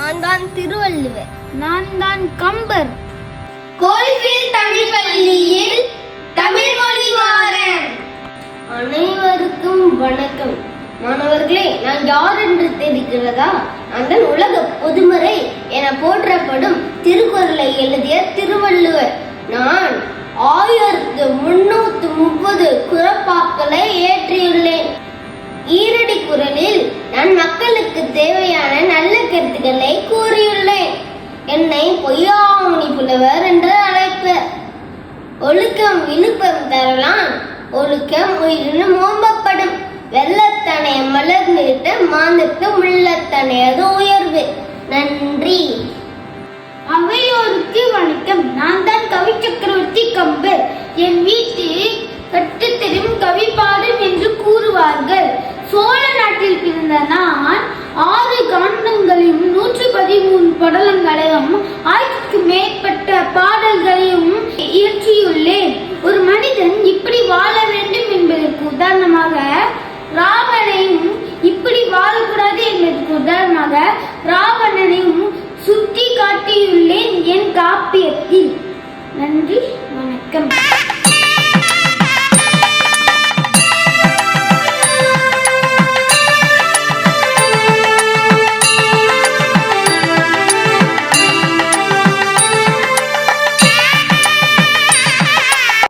தான் திருவள்ளுவர். நான் தான் கம்பர் கோல்ஃபீல்ட் தமிழ் பள்ளியில் தமிழ் மொழிவாரன் அனைவருக்கும் வணக்கம். மாணவர்களே நான் யார் என்று தெரிகிறதா? அந்த உலக பொதுமறை என போற்றப்படும் திருக்குறளை எழுதிய திருவள்ளுவர். நான் ஆயிரத்து முன்னூத்து உங்களுக்கு தேவையான நல்ல கருத்துக்களை கூறியுள்ளேன். என்னை பொய்யாமணி புலவர் என்று அழைப்பர் ஒழுக்கம் விழுப்பம் தரலாம் ஒழுக்கம் உயிரினும் ஓம்பப்படும். வெள்ளத்தனை மலர்ந்துவிட்டு மாந்தத்து உள்ளத்தனையாக நன்றி வணக்கம்.